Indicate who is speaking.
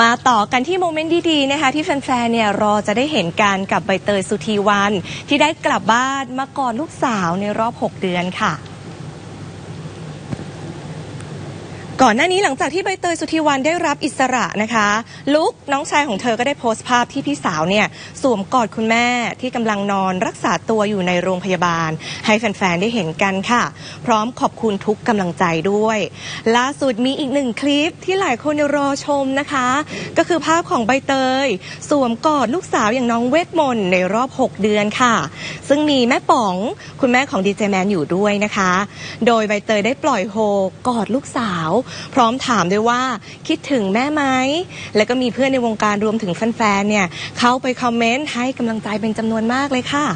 Speaker 1: มาต่อกันที่โมเมนต์ดีๆนะคะที่แฟนๆเนี่ยรอจะได้เห็นการกับใบเตยสุธีวัน ที่ได้กลับบ้านมากอดลูกสาวในรอบ 6 เดือนค่ะ ก่อนหน้านี้หลังจากที่ใบเตยสุธีวันได้รับอิสระนะคะ ลุกน้องชายของเธอก็ได้โพสต์ภาพที่พี่สาวเนี่ยสวมกอดคุณแม่ที่กำลังนอนรักษาตัวอยู่ในโรงพยาบาล ให้แฟนๆ ได้เห็นกันค่ะ พร้อมขอบคุณทุกกำลังใจด้วย ล่าสุดมีอีกหนึ่งคลิปที่หลายคนรอชมนะคะ ก็คือภาพของใบเตย สวมกอดลูกสาวอย่างน้องเวทมนต์ในรอบ 6 เดือนค่ะ ซึ่งมีแม่ป๋องคุณแม่ของดีเจแมนอยู่ด้วยนะคะ โดยใบเตยได้ปล่อยโฮกอดลูกสาวพร้อมถามด้วยว่าคิดถึงแม่ไหม แล้วก็มีเพื่อนในวงการรวมถึงแฟนๆเนี่ยเข้าไปคอมเมนต์ให้กำลังใจเป็นจำนวนมากเลยค่ะ